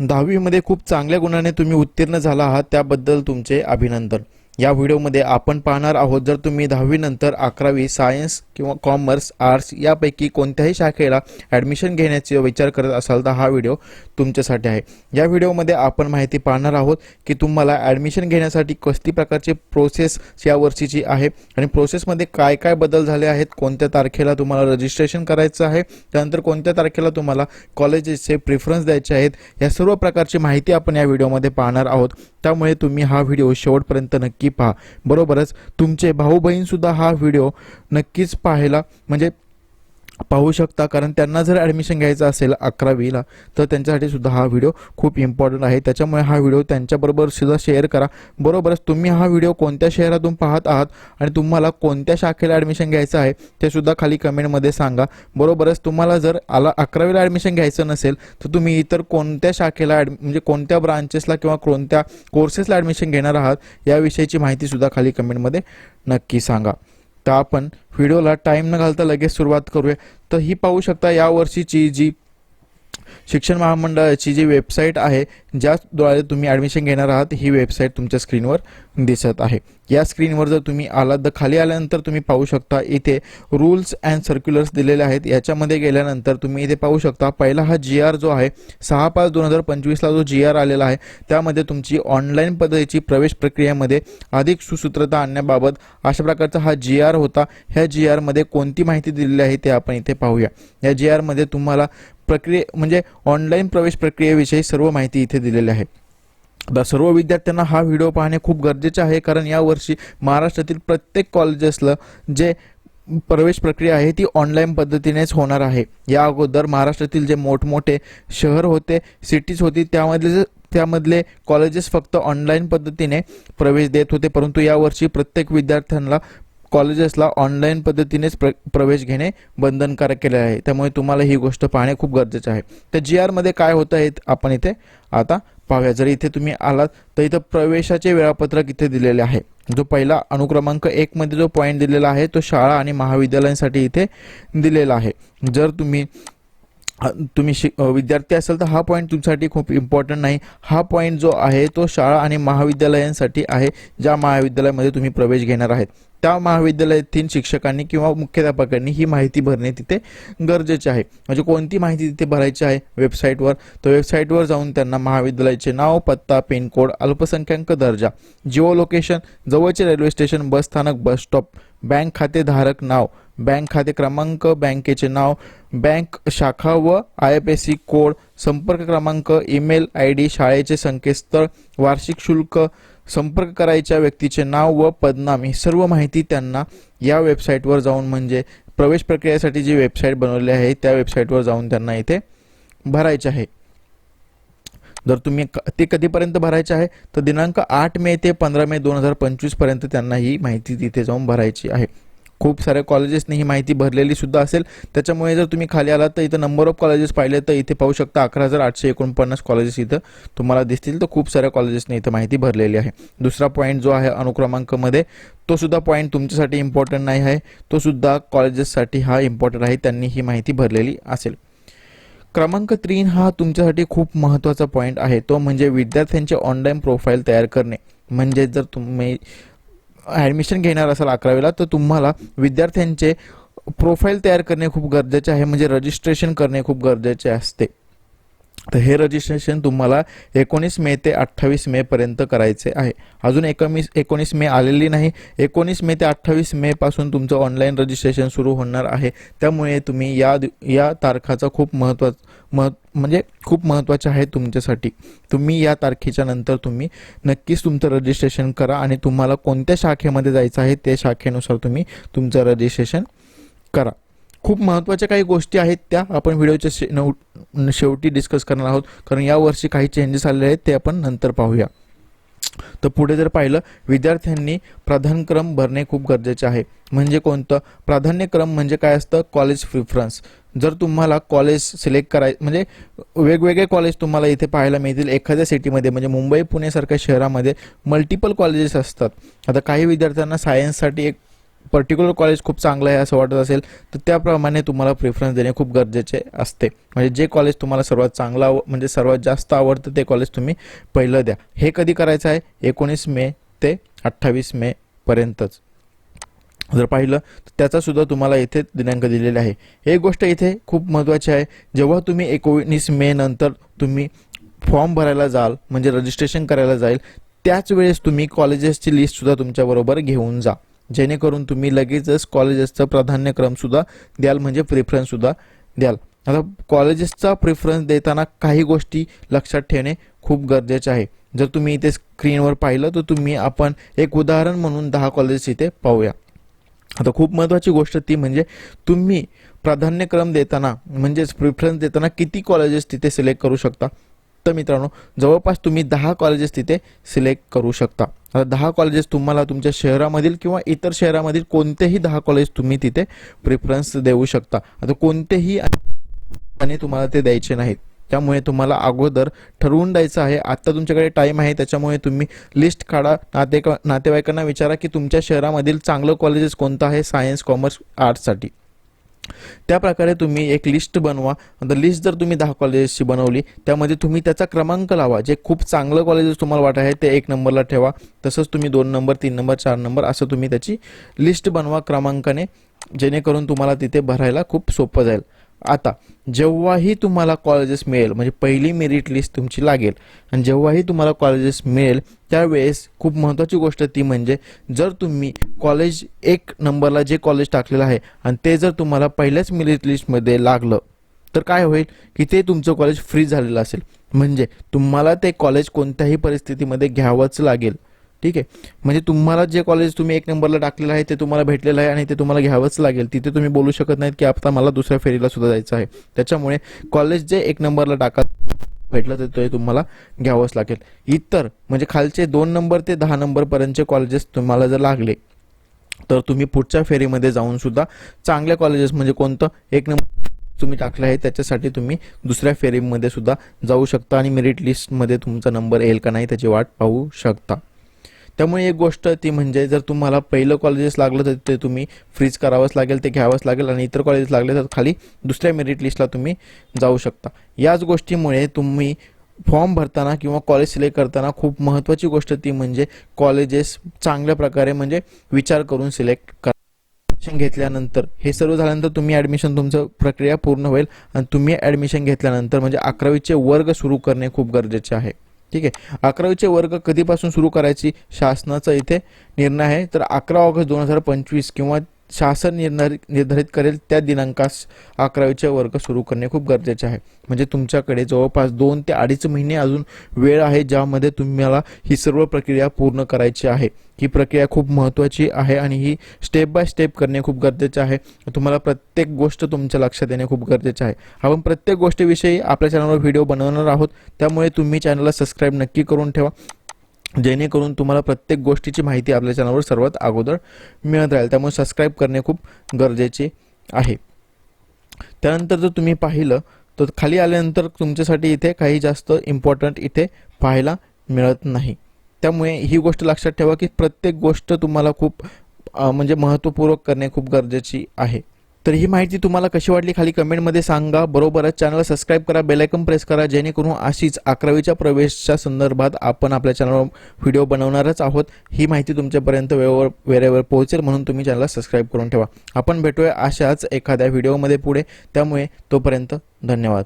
दहावीमध्ये खूप चांगल्या गुणाने तुम्ही उत्तीर्ण झाला आहात त्याबद्दल तुमचे अभिनंदन. या व्हिडिओमध्ये आपण पाहणार आहोत जर तुम्ही दहावीनंतर अकरावी सायन्स किंवा कॉमर्स आर्ट्स यापैकी कोणत्याही शाखेला ॲडमिशन घेण्याचा विचार करत असाल तर हा व्हिडिओ तुमच्यासाठी आहे. या व्हिडिओमध्ये आपण माहिती पाहणार आहोत की तुम्हाला ॲडमिशन घेण्यासाठी कसली प्रकारची प्रोसेस या वर्षीची आहे आणि प्रोसेसमध्ये काय काय बदल झाले आहेत कोणत्या तारखेला तुम्हाला रजिस्ट्रेशन करायचं आहे त्यानंतर कोणत्या तारखेला तुम्हाला कॉलेजेसचे प्रिफरन्स द्यायचे आहेत या सर्व प्रकारची माहिती आपण या व्हिडिओमध्ये पाहणार आहोत. त्यामुळे तुम्ही हा व्हिडिओ शेवटपर्यंत नक्की पहा. बरोबरच तुमचे भाऊ बहीणसुद्धा हा व्हिडिओ नक्कीच पाहायला म्हणजे पाहू शकता. कारण त्यांना जर ॲडमिशन घ्यायचं असेल अकरावीला तर त्यांच्यासाठी सुद्धा हा व्हिडिओ खूप इम्पॉर्टंट आहे. त्याच्यामुळे हा व्हिडिओ त्यांच्याबरोबर सुद्धा शेअर करा. बरोबरच तुम्ही हा व्हिडिओ कोणत्या शहरातून पाहत आहात आणि तुम्हाला कोणत्या शाखेला ॲडमिशन घ्यायचं आहे ते सुद्धा खाली कमेंटमध्ये सांगा. बरोबरच तुम्हाला जर आला अकरावीला ॲडमिशन घ्यायचं नसेल तर तुम्ही इतर कोणत्या शाखेला ॲड म्हणजे कोणत्या ब्रांचेसला किंवा कोणत्या कोर्सेसला ॲडमिशन घेणार आहात याविषयीची माहितीसुद्धा खाली कमेंटमध्ये नक्की सांगा. तर आपण व्हिडिओला टाईम न घालता लगेच सुरुवात करूया. तर ही पाहू शकता या वर्षीची जी शिक्षण महामंडळाची जी वेबसाईट आहे ज्याद्वारे तुम्ही ॲडमिशन घेणार आहात ही वेबसाईट तुमच्या स्क्रीनवर दिसत आहे. या स्क्रीनवर जर तुम्ही आलात तर खाली आल्यानंतर तुम्ही पाहू शकता इथे रूल्स अँड सर्क्युलर्स दिलेले आहेत. याच्यामध्ये गेल्यानंतर तुम्ही इथे पाहू शकता पहिला हा जी आर जो आहे सहा पाच दोन हजार पंचवीसला जो जी आर आलेला आहे त्यामध्ये तुमची ऑनलाईन पद्धतीची प्रवेश प्रक्रियेमध्ये अधिक सुसूत्रता आणण्याबाबत अशा प्रकारचा हा जी आर होता. ह्या जी आरमध्ये कोणती माहिती दिलेली आहे ते आपण इथे पाहूया. या जी आरमध्ये तुम्हाला प्रक्रिये म्हणजे ऑनलाईन प्रवेश प्रक्रियेविषयी सर्व माहिती इथे दिलेली आहे. सर्व विद्यार्थ्यांना हा व्हिडिओ पाहणे खूप गरजेचे आहे कारण यावर्षी महाराष्ट्रातील प्रत्येक कॉलेजेसला जे प्रवेश प्रक्रिया आहे ती ऑनलाईन पद्धतीनेच होणार आहे. या अगोदर महाराष्ट्रातील जे मोठमोठे शहर होते सिटीज होती त्यामधले जे- त्यामधले कॉलेजेस फक्त ऑनलाईन पद्धतीने प्रवेश देत होते परंतु यावर्षी प्रत्येक विद्यार्थ्यांना कॉलेजेसला ऑनलाईन पद्धतीनेच प्र प्रवेश घेणे बंधनकारक केले आहे. त्यामुळे तुम्हाला ही गोष्ट पाहणे खूप गरजेचं आहे. तर जी आरमध्ये काय होतं आहे आपण इथे आता पाहूया. जर इथे तुम्ही आलात तर इथं प्रवेशाचे वेळापत्रक इथे दिलेले आहे. जो पहिला अनुक्रमांक एकमध्ये जो पॉईंट दिलेला आहे तो शाळा आणि महाविद्यालयांसाठी इथे दिलेला आहे. जर तुम्ही तुम्ही शिक विद्यार्थी असाल तर हा पॉईंट तुमच्यासाठी खूप इम्पॉर्टंट नाही. हा पॉईंट जो आहे तो शाळा आणि महाविद्यालयांसाठी आहे ज्या महाविद्यालयामध्ये तुम्ही प्रवेश घेणार आहेत. त्या महाविद्यालयातील शिक्षकांनी किंवा मुख्याध्यापकांनी ही माहिती भरणे तिथे गरजेचे आहे. म्हणजे कोणती माहिती तिथे भरायची आहे? वेबसाईटवर तर वेबसाईटवर जाऊन त्यांना महाविद्यालयाचे नाव पत्ता पिनकोड अल्पसंख्याक दर्जा जिओ लोकेशन जवळचे रेल्वे स्टेशन बस स्थानक बस स्टॉप बँक खातेधारक नाव बँक खाते क्रमांक बँकेचे नाव बँक शाखा व I F S C code संपर्क क्रमांक ईमेल आय डी शाळेचे संकेतस्थळ वार्षिक शुल्क संपर्क करायच्या व्यक्तीचे नाव व पदनाम ही सर्व माहिती त्यांना या वेबसाईटवर जाऊन म्हणजे प्रवेश प्रक्रियेसाठी जी वेबसाईट बनवली आहे त्या वेबसाईटवर जाऊन त्यांना इथे भरायचे आहे. जर तुम्ही क- ते कधीपर्यंत भरायचे आहे तर दिनांक आठ मे ते पंधरा मे दोन हजार पंचवीसपर्यंत त्यांना ही माहिती तिथे जाऊन भरायची आहे. खूप साऱ्या कॉलेजेसने ही माहिती भरलेली सुद्धा असेल. त्याच्यामुळे जर तुम्ही खाली आलात तर इथं नंबर ऑफ कॉलेजेस पाहिले तर इथे पाहू शकता अकरा हजार आठशे एकोणपन्नास कॉलेजेस इथं तुम्हाला दिसतील. तर खूप साऱ्या कॉलेजेसने इथं माहिती भरलेली आहे. दुसरा पॉईंट जो आहे अनुक्रमांकमध्ये तो सुद्धा पॉईंट तुमच्यासाठी इम्पॉर्टंट नाही आहे. तो सुद्धा कॉलेजेससाठी हा इम्पॉर्टंट आहे. त्यांनी ही माहिती भरलेली असेल. क्रमांक तीन हा तुमच्यासाठी खूप महत्त्वाचा पॉईंट आहे. तो म्हणजे विद्यार्थ्यांचे ऑनलाईन प्रोफाईल तयार करणे. म्हणजे जर तुम्ही ॲडमिशन घेणार असाल अकरावीला तर तुम्हाला विद्यार्थ्यांचे प्रोफाईल तयार करणे खूप गरजेचे आहे. म्हणजे रजिस्ट्रेशन करणे खूप गरजेचे असते. तर हे रजिस्ट्रेशन तुम्हाला एकोणीस मे ते अठ्ठावीस मेपर्यंत करायचे आहे. अजून एकोणीस एकोणीस मे आलेली नाही. एकोणीस मे ते अठ्ठावीस मेपासून तुमचं ऑनलाईन रजिस्ट्रेशन सुरू होणार आहे. त्यामुळे तुम्ही या या तारखाचा खूप महत्त्वा मह म्हणजे खूप महत्त्वाचे आहे तुमच्यासाठी. तुम्ही या तारखेच्या नंतर तुम्ही नक्कीच तुमचं रजिस्ट्रेशन करा आणि तुम्हाला कोणत्या शाखेमध्ये जायचं आहे त्या शाखेनुसार तुम्ही तुमचं रजिस्ट्रेशन करा. खूप महत्त्वाच्या काही गोष्टी आहेत त्या आपण व्हिडिओच्या शे नऊ शेवटी डिस्कस करणार आहोत. कारण यावर्षी काही चेंजेस आलेले आहेत ते आपण नंतर पाहूया. तर पुढे जर पाहिलं विद्यार्थ्यांनी प्राधान्यक्रम भरणे खूप गरजेचे आहे. म्हणजे कोणतं? प्राधान्यक्रम म्हणजे काय असतं? कॉलेज प्रिफरन्स जर तुम्हाला कॉलेज सिलेक्ट कराय म्हणजे वेगवेगळे कॉलेज तुम्हाला इथे पाहायला मिळतील. एखाद्या सिटीमध्ये म्हणजे मुंबई पुणेसारख्या शहरामध्ये मल्टिपल कॉलेजेस असतात. आता काही विद्यार्थ्यांना सायन्ससाठी एक पर्टिक्युलर कॉलेज खूप चांगलं आहे असं वाटत असेल तर त्याप्रमाणे तुम्हाला प्रेफरन्स देणे खूप गरजेचे असते. म्हणजे जे कॉलेज तुम्हाला सर्वात चांगलं आव म्हणजे सर्वात जास्त आवडतं ते कॉलेज तुम्ही पहिलं द्या. हे कधी करायचं आहे? एकोणीस मे ते अठ्ठावीस मे पर्यंतच. जर पाहिलं तर त्याचासुद्धा तुम्हाला इथे दिनांक दिलेला आहे. एक गोष्ट इथे खूप महत्त्वाची आहे. जेव्हा तुम्ही एकोणीस मे नंतर तुम्ही फॉर्म भरायला जाल म्हणजे रजिस्ट्रेशन करायला जाईल त्याच वेळेस तुम्ही कॉलेजेसची लिस्टसुद्धा तुमच्याबरोबर घेऊन जा. जेणेकरून तुम्ही लगेचच कॉलेजेसचा प्राधान्यक्रमसुद्धा द्याल म्हणजे प्रेफरन्ससुद्धा द्याल. आता कॉलेजेसचा प्रेफरन्स देताना काही गोष्टी लक्षात ठेवणे खूप गरजेचे आहे. जर तुम्ही इथे स्क्रीनवर पाहिलं तर तुम्ही आपण एक उदाहरण म्हणून दहा कॉलेजेस इथे पाहूया. आता खूप महत्त्वाची गोष्ट ती म्हणजे तुम्ही प्राधान्यक्रम देताना म्हणजेच प्रिफरन्स देताना किती कॉलेजेस तिथे सिलेक्ट करू शकता? तर मित्रांनो जवळपास तुम्ही दहा कॉलेजेस तिथे सिलेक्ट करू शकता. दहा कॉलेजेस तुम्हाला तुमच्या शहरामधील किंवा इतर शहरामधील कोणतेही दहा कॉलेज तुम्ही तिथे प्रिफरन्स देऊ शकता. आता कोणतेही आणि तुम्हाला ते द्यायचे नाहीत. त्यामुळे तुम्हाला अगोदर ठरवून द्यायचं आहे. आत्ता तुमच्याकडे टाईम आहे त्याच्यामुळे तुम्ही लिस्ट काढा. नाते नातेवाईकांना विचारा की तुमच्या शहरामधील चांगलं कॉलेजेस कोणतं आहे? सायन्स कॉमर्स आर्ट्ससाठी त्या प्रकारे तुम्ही एक लिस्ट बनवा. द लिस्ट जर तुम्ही दहा कॉलेजेसची बनवली त्यामध्ये तुम्ही त्याचा क्रमांक लावा. जे खूप चांगलं कॉलेजेस तुम्हाला वाटत आहे ते एक नंबरला ठेवा. तसंच तुम्ही दोन नंबर तीन नंबर चार नंबर असं तुम्ही त्याची लिस्ट बनवा क्रमांकाने. जेणेकरून तुम्हाला तिथे भरायला खूप सोपं जाईल. आता जेव्हाही तुम्हाला कॉलेजेस मिळेल म्हणजे पहिली मेरिट लिस्ट तुमची लागेल आणि जेव्हाही तुम्हाला कॉलेजेस मिळेल त्यावेळेस खूप महत्त्वाची गोष्ट ती म्हणजे जर तुम्ही कॉलेज एक नंबरला जे कॉलेज टाकलेलं आहे आणि ते जर तुम्हाला पहिल्याच मेरिट लिस्टमध्ये लागलं तर काय होईल की ते तुमचं कॉलेज फ्री झालेलं असेल. म्हणजे तुम्हाला ते कॉलेज कोणत्याही परिस्थितीमध्ये घ्यावंच लागेल. ठीक आहे? म्हणजे तुम्हाला जे कॉलेज तुम्ही एक नंबरला टाकलेलं आहे ते तुम्हाला भेटलेलं आहे आणि ते तुम्हाला घ्यावंच लागेल. तिथे तुम्ही बोलू शकत नाहीत की आता मला दुसऱ्या फेरीला सुद्धा जायचं आहे. त्याच्यामुळे कॉलेज जे एक नंबरला टाका भेटलं तर ते तुम्हाला घ्यावंच लागेल. इतर म्हणजे खालचे दोन नंबर ते दहा नंबरपर्यंतचे कॉलेजेस तुम्हाला जर लागले तर तुम्ही पुढच्या फेरीमध्ये जाऊन सुद्धा चांगल्या कॉलेजेस म्हणजे कोणतं एक नंबर तुम्ही टाकलं आहे त्याच्यासाठी तुम्ही दुसऱ्या फेरीमध्ये सुद्धा जाऊ शकता आणि मेरिट लिस्टमध्ये तुमचा नंबर येईल का नाही त्याची वाट पाहू शकता. त्यामुळे एक गोष्ट ती म्हणजे जर तुम्हाला पहिलं कॉलेजेस लागलं तर ते तुम्ही फ्रीज करावंच लागेल ते घ्यावंच लागेल आणि इतर कॉलेजेस लागले तर खाली दुसऱ्या मेरिट लिस्टला तुम्ही जाऊ शकता. याच गोष्टीमुळे तुम्ही फॉर्म भरताना किंवा कॉलेज सिलेक्ट करताना खूप महत्त्वाची गोष्ट ती म्हणजे कॉलेजेस चांगल्या प्रकारे म्हणजे विचार करून सिलेक्ट करा. ॲडमिशन घेतल्यानंतर हे सर्व झाल्यानंतर तुम्ही ॲडमिशन तुमचं प्रक्रिया पूर्ण होईल आणि तुम्ही ॲडमिशन घेतल्यानंतर म्हणजे अकरावीचे वर्ग सुरू करणे खूप गरजेचे आहे. ठीक आहे. अकरावीचे वर्ग कधीपासून सुरू करायची? शासनाचा इथे निर्णय आहे. तर अकरा ऑगस्ट दोन हजार पंचवीस किंवा शासन निर्धारित निर्धारित करेल त्या दिनांकास अकरावीचे वर्ग सुरू करणे खूप गरजेचे आहे. म्हणजे तुमच्याकडे जवळपास दोन ते अडीच महिने अजून वेळ आहे ज्यामध्ये तुम्हाला ही सर्व प्रक्रिया पूर्ण करायची आहे. ही प्रक्रिया खूप महत्त्वाची आहे आणि ही स्टेप बाय स्टेप करणे खूप गरजेचे आहे. तुम्हाला प्रत्येक गोष्ट तुमच्या लक्षात येणे खूप गरजेचे आहे. आपण प्रत्येक गोष्टीविषयी आपल्या चॅनलवर व्हिडिओ बनवणार आहोत. त्यामुळे तुम्ही चॅनलला सबस्क्राईब नक्की करून ठेवा. जेणेकरून तुम्हाला प्रत्येक गोष्टीची माहिती आपल्या चॅनलवर सर्वात अगोदर मिळत राहील. त्यामुळे सबस्क्राईब करणे खूप गरजेचे आहे. त्यानंतर जर तुम्ही पाहिलं तर खाली आल्यानंतर तुमच्यासाठी इथे काही जास्त इम्पॉर्टंट इथे पाहायला मिळत नाही. त्यामुळे ही गोष्ट लक्षात ठेवा की प्रत्येक गोष्ट तुम्हाला खूप म्हणजे महत्त्वपूर्वक करणे खूप गरजेची आहे. तर ही माहिती तुम्हाला कशी वाटली खाली कमेंटमध्ये सांगा. बरोबरच चॅनलला सबस्क्राईब करा बेलायकन प्रेस करा जेणेकरून अशीच अकरावीच्या प्रवेशच्या संदर्भात आपण आपल्या चॅनलवर व्हिडिओ बनवणारच आहोत. ही माहिती तुमच्यापर्यंत वेळेवर वेळेवर पोहोचेल म्हणून तुम्ही चॅनलला सबस्क्राईब करून ठेवा. आपण भेटूया अशाच एखाद्या व्हिडिओमध्ये पुढे. त्यामुळे तोपर्यंत धन्यवाद.